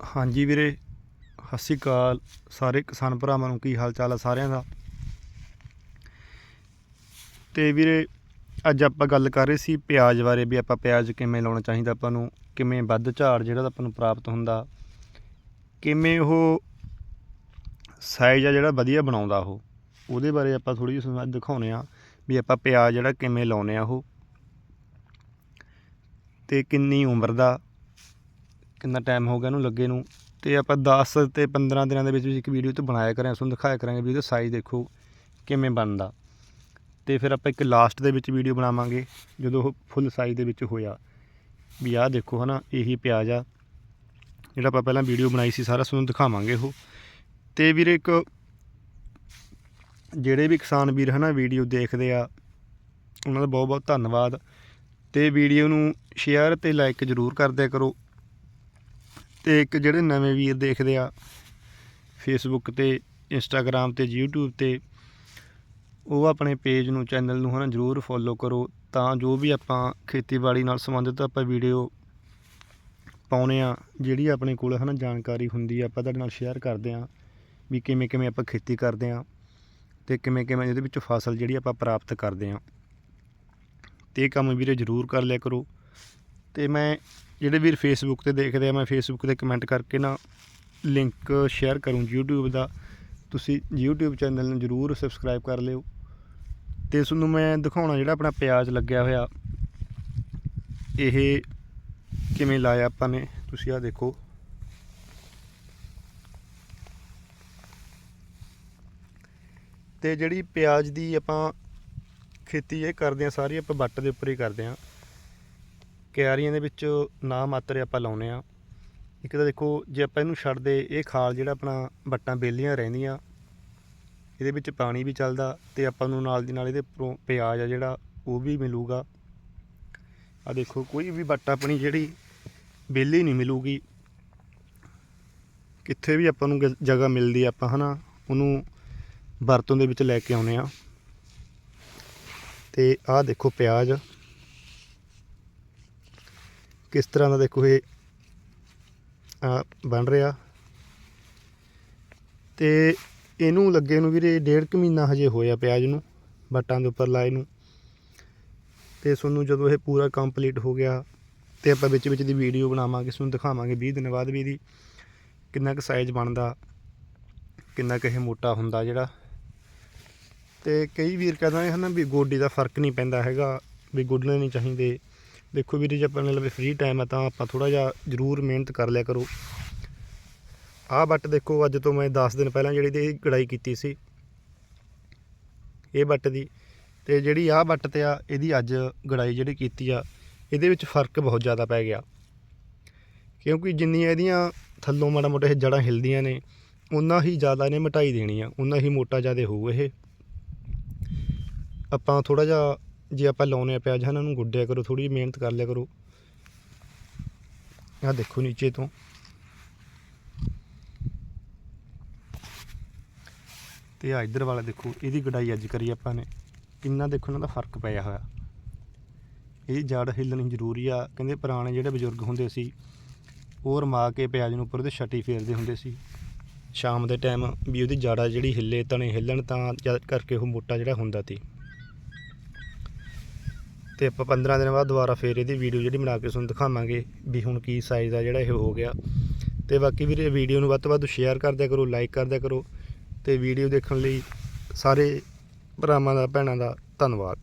ਹਾਂਜੀ ਵੀਰੇ, ਸਤਿ ਸ਼੍ਰੀ ਅਕਾਲ। ਸਾਰੇ ਕਿਸਾਨ ਭਰਾਵਾਂ ਨੂੰ ਕੀ ਹਾਲ ਚਾਲ ਆ ਸਾਰਿਆਂ ਦਾ? ਤੇ ਵੀਰੇ, ਅੱਜ ਆਪਾਂ ਗੱਲ ਕਰ ਰਹੇ ਸੀ ਪਿਆਜ਼ ਬਾਰੇ ਵੀ ਆਪਾਂ ਪਿਆਜ਼ ਕਿਵੇਂ ਲਾਉਣਾ ਚਾਹੀਦਾ ਆਪਾਂ ਨੂੰ, ਕਿਵੇਂ ਵੱਧ ਝਾੜ ਜਿਹੜਾ ਆਪਾਂ ਨੂੰ ਪ੍ਰਾਪਤ ਹੁੰਦਾ, ਕਿਵੇਂ ਉਹ ਸਾਈਜ਼ ਆ ਜਿਹੜਾ ਵਧੀਆ ਬਣਾਉਂਦਾ ਉਹ, ਉਹਦੇ ਬਾਰੇ ਆਪਾਂ ਥੋੜੀ ਜਿਹੀ ਤੁਹਾਨੂੰ ਅੱਜ ਦਿਖਾਉਨੇ ਆ ਵੀ ਆਪਾਂ ਪਿਆਜ਼ ਜਿਹੜਾ ਕਿਵੇਂ ਲਾਉਨੇ ਆ ਉਹ, ਤੇ ਕਿੰਨੀ ਉਮਰ ਦਾ ਕਿੰਨਾ ਟਾਈਮ ਹੋ ਗਿਆ ਇਹਨੂੰ ਲੱਗੇ ਨੂੰ। ਤੇ ਆਪਾਂ 10 ਤੇ 15 ਦਿਨਾਂ ਦੇ ਵਿੱਚ ਵਿੱਚ ਇੱਕ ਵੀਡੀਓ ਤੇ ਬਣਾਇਆ ਕਰਾਂਗੇ, ਤੁਹਾਨੂੰ ਦਿਖਾਇਆ ਕਰਾਂਗੇ ਵੀ ਉਹਦਾ ਸਾਈਜ਼ ਦੇਖੋ ਕਿਵੇਂ ਬਣਦਾ। ਤੇ ਫਿਰ ਆਪਾਂ ਇੱਕ ਲਾਸਟ ਦੇ ਵਿੱਚ ਵੀਡੀਓ ਬਣਾਵਾਂਗੇ, ਜਦੋਂ ਉਹ ਫੁੱਲ ਸਾਈਜ਼ ਦੇ ਵਿੱਚ ਹੋਇਆ। ਵੀ ਆਹ ਦੇਖੋ ਹਨਾ, ਇਹੀ ਪਿਆਜ਼ ਆ। ਜਿਹੜਾ ਆਪਾਂ ਪਹਿਲਾਂ ਵੀਡੀਓ ਬਣਾਈ ਸੀ, ਸਾਰਾ ਤੁਹਾਨੂੰ ਦਿਖਾਵਾਂਗੇ ਉਹ। ਤੇ ਵੀਰੇ ਇੱਕ ਜਿਹੜੇ ਵੀ ਕਿਸਾਨ ਵੀਰ ਹਨਾ ਵੀਡੀਓ ਦੇਖਦੇ ਆ, ਉਹਨਾਂ ਦਾ ਬਹੁਤ ਬਹੁਤ ਧੰਨਵਾਦ। ਤੇ ਵੀਡੀਓ ਨੂੰ ਸ਼ੇਅਰ ਤੇ ਲਾਈਕ ਜ਼ਰੂਰ ਕਰ ਕਰੋ। ਤੇ ਇੱਕ ਜਿਹੜੇ ਨਵੇਂ ਵੀਰ ਦੇਖਦੇ ਆ ਫੇਸਬੁੱਕ ਤੇ ਇੰਸਟਾਗ੍ਰam ਤੇ, YouTube ਤੇ, ਉਹ ਆਪਣੇ ਪੇਜ ਨੂੰ ਚੈਨਲ ਨੂੰ ਹਨਾ ਜਰੂਰ ਫੋਲੋ ਕਰੋ ਤਾਂ ਜੋ ਵੀ ਆਪਾਂ ਖੇਤੀਬਾੜੀ ਨਾਲ ਸੰਬੰਧਿਤ ਆਪਾਂ ਵੀਡੀਓ ਪਾਉਨੇ ਆ, ਜਿਹੜੀ ਆਪਣੇ ਕੋਲ ਹਨਾ ਜਾਣਕਾਰੀ ਹੁੰਦੀ ਆ, ਆਪਾਂ ਤੁਹਾਡੇ ਨਾਲ ਸ਼ੇਅਰ ਕਰਦੇ ਆ ਵੀ ਕਿਵੇਂ ਕਿਵੇਂ ਆਪਾਂ ਖੇਤੀ ਕਰਦੇ ਆ ਤੇ ਕਿਵੇਂ ਕਿਵੇਂ ਇਹਦੇ ਵਿੱਚ ਫਸਲ ਜਿਹੜੀ ਆਪਾਂ ਪ੍ਰਾਪਤ ਕਰਦੇ ਆ। ਤੇ ਇਹ ਕੰਮ ਵੀਰੇ ਜਰੂਰ ਕਰ ਲਿਆ ਕਰੋ। ਤੇ ਮੈਂ ਜਿਹੜੇ ਵੀਰ ਫੇਸਬੁੱਕ ਤੇ ਦੇਖਦੇ ਆ, ਮੈਂ ਫੇਸਬੁੱਕ ਤੇ ਕਮੈਂਟ ਕਰਕੇ ਨਾ ਲਿੰਕ ਸ਼ੇਅਰ ਕਰੂੰ YouTube ਦਾ। ਤੁਸੀਂ YouTube ਚੈਨਲ ਨੂੰ ਜਰੂਰ ਸਬਸਕ੍ਰਾਈਬ ਕਰ ਲਿਓ। ਤੇ ਤੁਹਾਨੂੰ ਮੈਂ ਦਿਖਾਉਣਾ ਜਿਹੜਾ ਆਪਣਾ ਪਿਆਜ਼ ਲੱਗਿਆ ਹੋਇਆ। ਇਹ ਕਿਵੇਂ ਲਾਇਆ ਆਪਾਂ ਨੇ, ਤੁਸੀਂ ਆ ਦੇਖੋ। ਤੇ ਜਿਹੜੀ ਪਿਆਜ਼ ਦੀ ਆਪਾਂ ਖੇਤੀ ਇਹ ਕਰਦੇ ਆ, ਸਾਰੀ ਆਪਾਂ ਵੱਟ ਦੇ ਉੱਪਰ ਹੀ ਕਰਦੇ ਆ। ਕਿਆਰੀਆਂ ਦੇ ਵਿੱਚ ਨਾ ਮਾਤਰ ਆਪਾਂ ਲਾਉਨੇ ਆ ਇੱਕ ਤਾਂ ਦੇਖੋ, ਜੇ ਆਪਾਂ ਇਹਨੂੰ ਛੱਡਦੇ, ਇਹ ਖਾਲ ਜਿਹੜਾ ਆਪਣਾ ਵੱਟਾਂ ਬੇਲੀਆਂ ਰਹਿੰਦੀਆਂ, ਇਹਦੇ ਵਿੱਚ ਪਾਣੀ ਵੀ ਚੱਲਦਾ ਤੇ ਆਪਾਂ ਨੂੰ ਨਾਲ ਦੀ ਨਾਲ ਇਹਦੇ ਉੱਪਰੋਂ ਪਿਆਜ਼ ਆ ਜਿਹੜਾ, ਉਹ ਵੀ ਮਿਲੂਗਾ। ਆ ਦੇਖੋ, ਕੋਈ ਵੀ ਵੱਟ ਆਪਣੀ ਜਿਹੜੀ ਬੇਲੀ ਨਹੀਂ ਮਿਲੂਗੀ। ਕਿੱਥੇ ਵੀ ਆਪਾਂ ਨੂੰ ਜਗ੍ਹਾ ਮਿਲਦੀ ਆ ਆਪਾਂ, ਹਨਾ? ਉਹਨੂੰ ਵਰਤੋਂ ਦੇ ਵਿੱਚ ਲੈ ਕੇ ਆਉਨੇ ਆ ਤੇ ਆਹ ਦੇਖੋ ਪਿਆਜ਼। ਕਿਸ ਤਰ੍ਹਾਂ ਦਾ ਦੇਖੋ ਇਹ ਬਣ ਰਿਹਾ। ਤੇ ਇਹਨੂੰ ਲੱਗੇ ਨੂੰ ਵੀਰੇ ਡੇਢ ਕੁ ਮਹੀਨਾ ਹਜੇ ਹੋਇਆ ਪਿਆਜ਼ ਨੂੰ ਬੱਟਾਂ ਦੇ ਉੱਪਰ ਲਾਏ ਨੂੰ। ਤੇ ਤੁਹਾਨੂੰ ਜਦੋਂ ਇਹ ਪੂਰਾ ਕੰਪਲੀਟ ਹੋ ਗਿਆ, ਤੇ ਆਪਾਂ ਵਿੱਚ ਵਿੱਚ ਦੀ ਵੀਡੀਓ ਬਣਾਵਾਂਗੇ ਤੁਹਾਨੂੰ ਦਿਖਾਵਾਂਗੇ 20 ਦਿਨ ਬਾਅਦ ਵੀ ਇਹਦੀ ਕਿੰਨਾ ਕੁ ਸਾਈਜ਼ ਬਣਦਾ, ਕਿੰਨਾ ਕੁ ਇਹ ਮੋਟਾ ਹੁੰਦਾ ਜਿਹੜਾ। ਤੇ ਕਈ ਵੀਰ ਕਹਿੰਦੇ ਹਨ ਵੀ ਗੋਡੀ ਦਾ ਫ਼ਰਕ ਨਹੀਂ ਪੈਂਦਾ ਹੈਗਾ, ਵੀ ਗੁੱਡਣੇ ਨਹੀਂ ਚਾਹੀਦੇ। ਦੇਖੋ ਵੀਰੇ ਜੇ ਆਪਣੇ ਲਈ ਫ੍ਰੀ ਟਾਈਮ ਆ ਤਾਂ ਆਪਾਂ ਥੋੜਾ ਜਿਹਾ ਜ਼ਰੂਰ ਮਿਹਨਤ ਕਰ ਲਿਆ ਕਰੋ। ਆਹ ਬੱਟ ਦੇਖੋ, ਅੱਜ ਤੋਂ ਮੈਂ 10 ਦਿਨ ਪਹਿਲਾਂ ਜਿਹੜੀ ਤੇ ਕਢਾਈ ਕੀਤੀ ਸੀ, ਇਹ ਬੱਟ ਦੀ ਤੇ ਜਿਹੜੀ ਆਹ ਬੱਟ ਤੇ ਆ, ਇਹਦੀ ਅੱਜ ਗੜਾਈ ਜਿਹੜੀ ਕੀਤੀ ਆ, ਇਹਦੇ ਵਿੱਚ ਫ਼ਰਕ ਬਹੁਤ ਜ਼ਿਆਦਾ ਪੈ ਗਿਆ। ਕਿਉਂਕਿ ਜਿੰਨੀਆਂ ਇਹਦੀਆਂ ਥੱਲੋਂ ਮਾੜਾ ਮੋਟਾ ਇਹ ਜੜਾਂ ਹਿਲਦੀਆਂ ਨੇ ਉਨਾ ਹੀ ਜ਼ਿਆਦਾ ਇਹਨੇ ਮਟਾਈ ਦੇਣੀ ਆ ਉਨਾ ਹੀ ਮੋਟਾ ਜ਼ਿਆਦਾ ਹੋਊ ਇਹ। ਆਪਾਂ ਥੋੜਾ ਜਿਹਾ ਜੇ ਆਪਾਂ ਲਾਉਨੇ ਆ ਪਿਆਜ਼ ਇਹਨਾਂ ਨੂੰ ਗੁੱਡਿਆ ਕਰੋ ਥੋੜੀ ਮਿਹਨਤ ਕਰ ਲਿਆ ਕਰੋ। ਆਹ ਦੇਖੋ ਨੀਚੇ ਤੋਂ। ਤੇ ਆ ਇੱਧਰ ਵਾਲਾ ਦੇਖੋ, ਇਹਦੀ ਗਡਾਈ ਅੱਜ ਕਰੀ ਆਪਾਂ ਨੇ। ਕਿੰਨਾ ਦੇਖੋ ਇਹਨਾਂ ਦਾ ਫ਼ਰਕ ਪਿਆ ਹੋਇਆ। ਇਹ ਜੜ ਹਿੱਲਣੀ ਜ਼ਰੂਰੀ ਆ। ਕਹਿੰਦੇ ਪੁਰਾਣੇ ਜਿਹੜੇ ਬਜ਼ੁਰਗ ਹੁੰਦੇ ਸੀ, ਉਹ ਰਮਾ ਕੇ ਪਿਆਜ਼ ਨੂੰ ਉੱਪਰ ਉਹਦੇ ਛੱਟੀ ਫੇਰਦੇ ਹੁੰਦੇ ਸੀ। ਸ਼ਾਮ ਦੇ ਟਾਈਮ ਵੀ ਉਹਦੀ ਜੜਾ ਜਿਹੜੀ ਹਿੱਲੇ, ਤਣੇ ਹਿੱਲਣ, ਤਾਂ ਜਦ ਕਰਕੇ ਉਹ ਮੋਟਾ ਜਿਹੜਾ ਹੁੰਦਾ ਸੀ। ਤੇ ਆਪਾਂ 15 ਦਿਨ ਬਾਅਦ ਦੁਬਾਰਾ ਫੇਰ ਇਹਦੀ ਵੀਡੀਓ ਜਿਹੜੀ ਬਣਾ ਕੇ ਤੁਹਾਨੂੰ ਦਿਖਾਵਾਂਗੇ ਵੀ ਹੁਣ ਕੀ ਸਾਈਜ਼ ਦਾ ਜਿਹੜਾ ਇਹ ਹੋ ਗਿਆ। ਤੇ ਬਾਕੀ ਵੀਰੇ ਵੀਡੀਓ ਨੂੰ ਵੱਧ ਤੋਂ ਵੱਧ ਸ਼ੇਅਰ ਕਰਦਿਆ ਕਰੋ ਲਾਈਕ ਕਰਦਿਆ ਕਰੋ ਤੇ ਵੀਡੀਓ ਦੇਖਣ ਲਈ ਸਾਰੇ ਭਰਾਵਾਂ ਦਾ, ਭੈਣਾਂ ਦਾ ਧੰਨਵਾਦ।